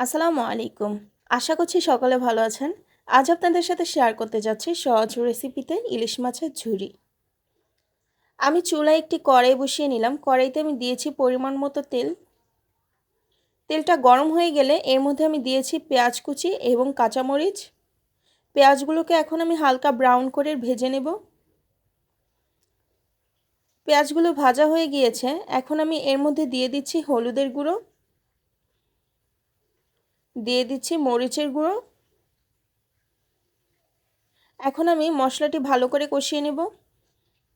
আসসালামু আলাইকুম। আশা করছি সকলে ভালো আছেন। আজ আপনাদের সাথে শেয়ার করতে যাচ্ছি সহজ রেসিপিতে ইলিশ মাছের ঝুড়ি আমি চুলায় একটি কড়াই বসিয়ে নিলাম। কড়াইতে আমি দিয়েছি পরিমাণ মতো তেল। তেলটা গরম হয়ে গেলে এর মধ্যে আমি দিয়েছি পেঁয়াজ কুচি এবং কাঁচামরিচ। পেঁয়াজগুলোকে এখন আমি হালকা ব্রাউন করে ভেজে নেব। পেঁয়াজগুলো ভাজা হয়ে গিয়েছে। এখন আমি এর মধ্যে দিয়ে দিচ্ছি হলুদের গুঁড়ো। দিয়ে দিচ্ছি মরিচের গুঁড়ো। এখন আমি মশলাটি ভালো করে কষিয়ে নেব।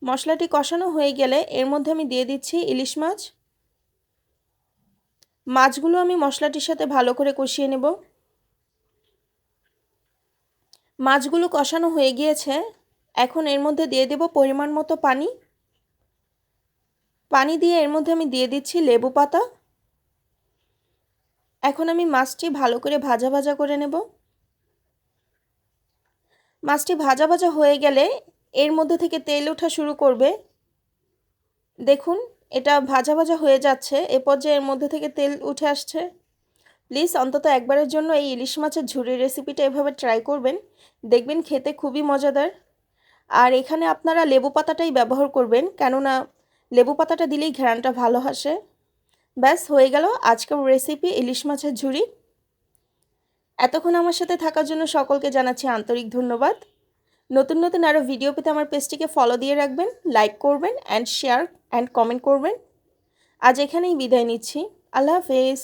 মশলাটি কষানো হয়ে গেলে এর মধ্যে আমি দিয়ে দিচ্ছি ইলিশ মাছ। মাছগুলো আমি মশলাটির সাথে ভালো করে কষিয়ে নেব। মাছগুলো কষানো হয়ে গিয়েছে। এখন এর মধ্যে দিয়ে দেব পরিমাণ মতো পানি। পানি দিয়ে এর মধ্যে আমি দিয়ে দিচ্ছি লেবু পাতা। এখন আমি মাছটি ভালো করে ভাজা ভাজা করে নেব। মাছটি ভাজা ভাজা হয়ে গেলে এর মধ্যে থেকে তেল ওঠা শুরু করবে। দেখুন, এটা ভাজা ভাজা হয়ে যাচ্ছে, এ পর্যায়ে এর মধ্যে থেকে তেল উঠে আসছে। প্লিজ, অন্তত একবারের জন্য এই ইলিশ মাছের ঝুড়ির রেসিপিটা এভাবে ট্রাই করবেন, দেখবেন খেতে খুবই মজাদার। আর এখানে আপনারা লেবু পাতাটাই ব্যবহার করবেন, কেননা লেবু পাতাটা দিলেই ঘ্রাণটা ভালো আসে। ব্যাস, হয়ে গেল আজকের রেসিপি ইলিশ মাছের ঝুড়ি এতক্ষণ আমার সাথে থাকার জন্য সকলকে জানাচ্ছি আন্তরিক ধন্যবাদ। নতুন নতুন আরও ভিডিও পেতে আমার পেজটিকে ফলো দিয়ে রাখবেন লাইক করবেন অ্যান্ড শেয়ার অ্যান্ড কমেন্ট করবেন। আজ এখানেই বিদায় নিচ্ছি। আল্লাহ হাফেজ।